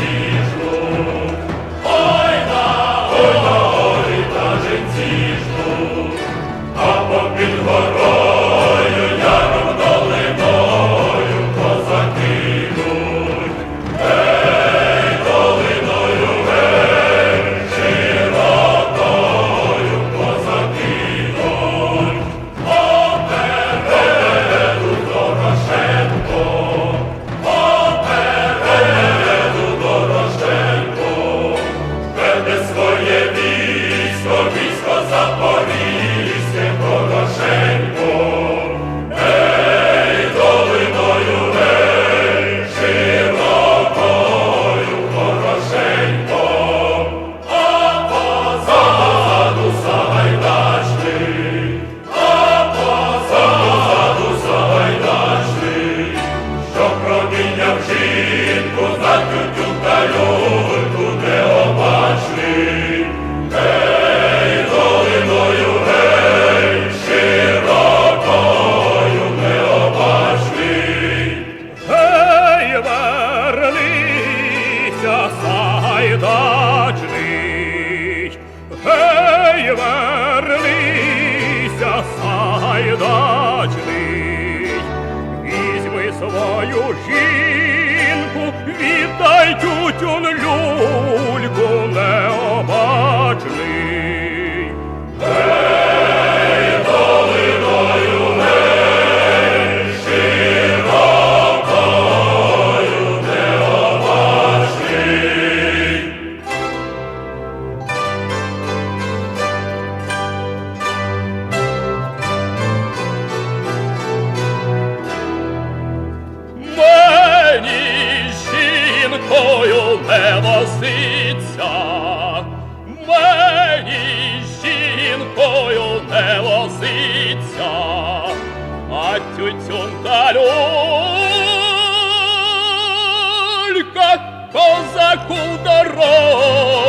see. swoje. Вся сайдачний, гей, вернися, сайдачний, візьми свою жінку, віддай тютюн люд. Мені жінкою не возиться, мені жінкою не возиться, а тютюн та люлька козаку знадобиться.